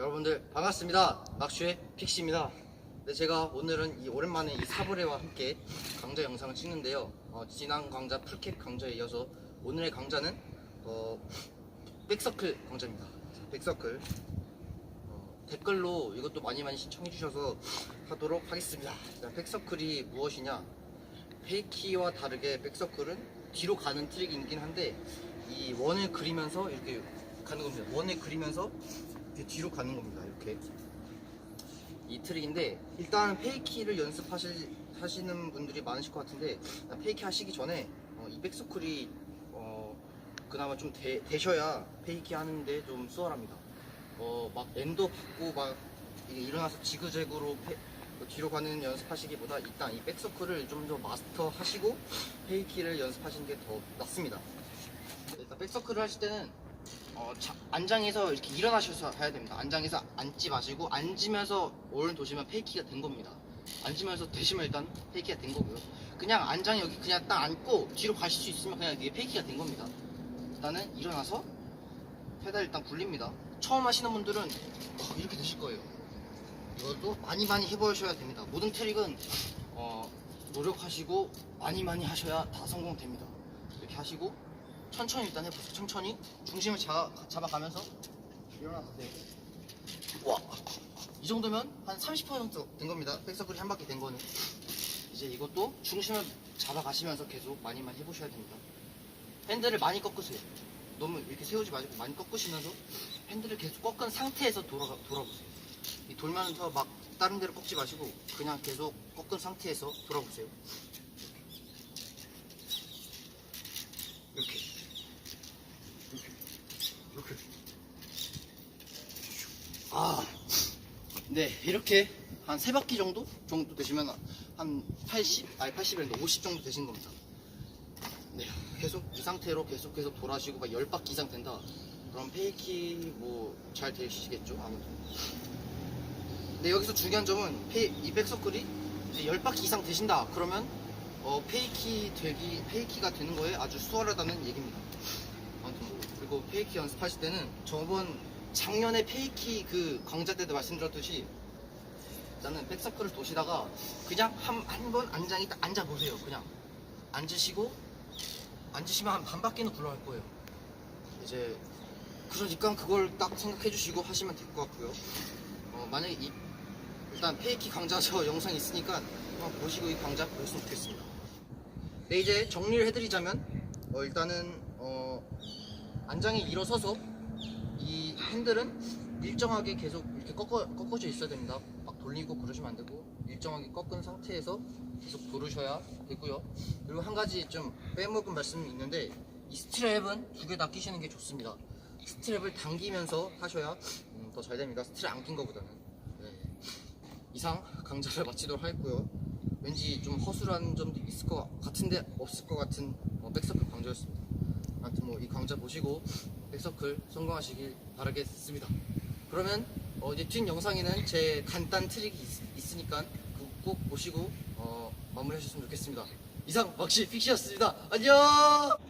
여러분들 반갑습니다. 막슈의 픽시입니다. 네, 제가 오늘은 이 오랜만에 이 사브레와 함께 강좌 영상을 찍는데요. 어, 지난 강좌 풀캡 강좌에 이어서 오늘의 강좌는 어, 백서클 강좌입니다. 백서클 어, 댓글로 이것도 많이 많이 신청해 주셔서 하도록 하겠습니다. 자, 백서클이 무엇이냐? 페이키와 다르게 백서클은 뒤로 가는 트릭이긴 한데 이 원을 그리면서 이렇게 가는 겁니다. 원을 그리면서 이렇게 뒤로 가는 겁니다. 이렇게 이 트릭인데 일단 페이키를 연습하실 하시는 분들이 많으실 것 같은데 페이키 하시기 전에 어, 이 백서클이 어, 그나마 좀 되, 되셔야 페이키 하는데 좀 수월합니다. 어, 막 엔도 받고 막 일어나서 지그재그로 페- 그 뒤로 가는 연습하시기보다 일단 이 백서클을 좀 더 마스터 하시고 페이키를 연습하시는 게 더 낫습니다. 일단 백서클을 하실 때는 어, 자- 안장에서 이렇게 일어나셔서 해야 됩니다. 안장에서 앉지 마시고 앉으면서 오른 도시면 페이키가 된 겁니다. 앉으면서 되시면 일단 페이키가 된 거고요. 그냥 안장에 여기 그냥 딱 앉고 뒤로 가실 수 있으면 그냥 이게 페이키가 된 겁니다. 일단은 일어나서 페달 일단 굴립니다. 처음 하시는 분들은 어, 이렇게 되실 거예요. 이것도 많이 많이 해보셔야 됩니다. 모든 트릭은 어, 노력하시고 많이 많이 하셔야 다 성공됩니다. 이렇게 하시고 천천히 일단 해보세요. 천천히 중심을 잡아, 잡아가면서 일어나세요. 와, 이 정도면 한 30% 정도 된 겁니다. 백서클이 한 바퀴 된 거는 이제 이것도 중심을 잡아가시면서 계속 많이 많이 해보셔야 됩니다. 핸들을 많이 꺾으세요. 너무 이렇게 세우지 마시고 많이 꺾으시면서 핸들을 계속 꺾은 상태에서 돌아 돌아보세요. 이 돌면서 막 다른 데로 꺾지 마시고 그냥 계속 꺾은 상태에서 돌아보세요. 이렇게 이렇게 이렇게 아, 네 이렇게 한세 바퀴 정도 정도 되시면 한 80, 아니 80이랬는데 50 정도 되신 겁니다. 네, 계속 이 상태로 계속 계속 돌아시고 막 10바퀴 이상 된다. 그럼 페이키 뭐 잘 되시겠죠 아무도. 네 여기서 중요한 점은 페이, 이 백서클이 이제 10바퀴 이상 되신다 그러면 어, 페이키 되기 페이키가 되는 거에 아주 수월하다는 얘기입니다. 아무튼 뭐, 그리고 페이키 연습하실 때는 저번 작년에 페이키 그 강좌 때도 말씀드렸듯이 일단은 백서클을 도시다가 그냥 한 한 번 안장이 딱 앉아 보세요. 그냥 앉으시고 앉으시면 한 반 바퀴는 굴러갈 거예요. 이제 그러니까 그걸 딱 생각해 주시고 하시면 될 것 같고요. 어, 만약에 이 일단 페이키 강좌 저 영상 있으니까 한번 보시고 이 강좌 보셨으면 좋겠습니다. 네 이제 정리를 해드리자면 어, 일단은 어, 안장에 일어서서 이 핸들은 일정하게 계속 이렇게 꺾어, 꺾어져 있어야 됩니다. 막 돌리고 그러시면 안 되고 일정하게 꺾은 상태에서 계속 돌으셔야 되고요. 그리고 한 가지 좀 빼먹은 말씀이 있는데 이 스트랩은 두 개 다 끼시는 게 좋습니다. 스트랩을 당기면서 하셔야 음, 더잘 됩니다. 스트랩 안 낀 거보다는. 네. 이상 강좌를 마치도록 하겠고요. 왠지 좀 허술한 점도 있을 것 같은데 없을 것 같은 어, 백서클 강좌였습니다. 아무튼 뭐 이 강좌 보시고 백서클 성공하시길 바라겠습니다. 그러면 어, 이제 뒷 영상에는 제 간단 트릭이 있, 으니까 꼭 보시고 어, 마무리하셨으면 좋겠습니다. 이상 막시 픽시였습니다. 안녕!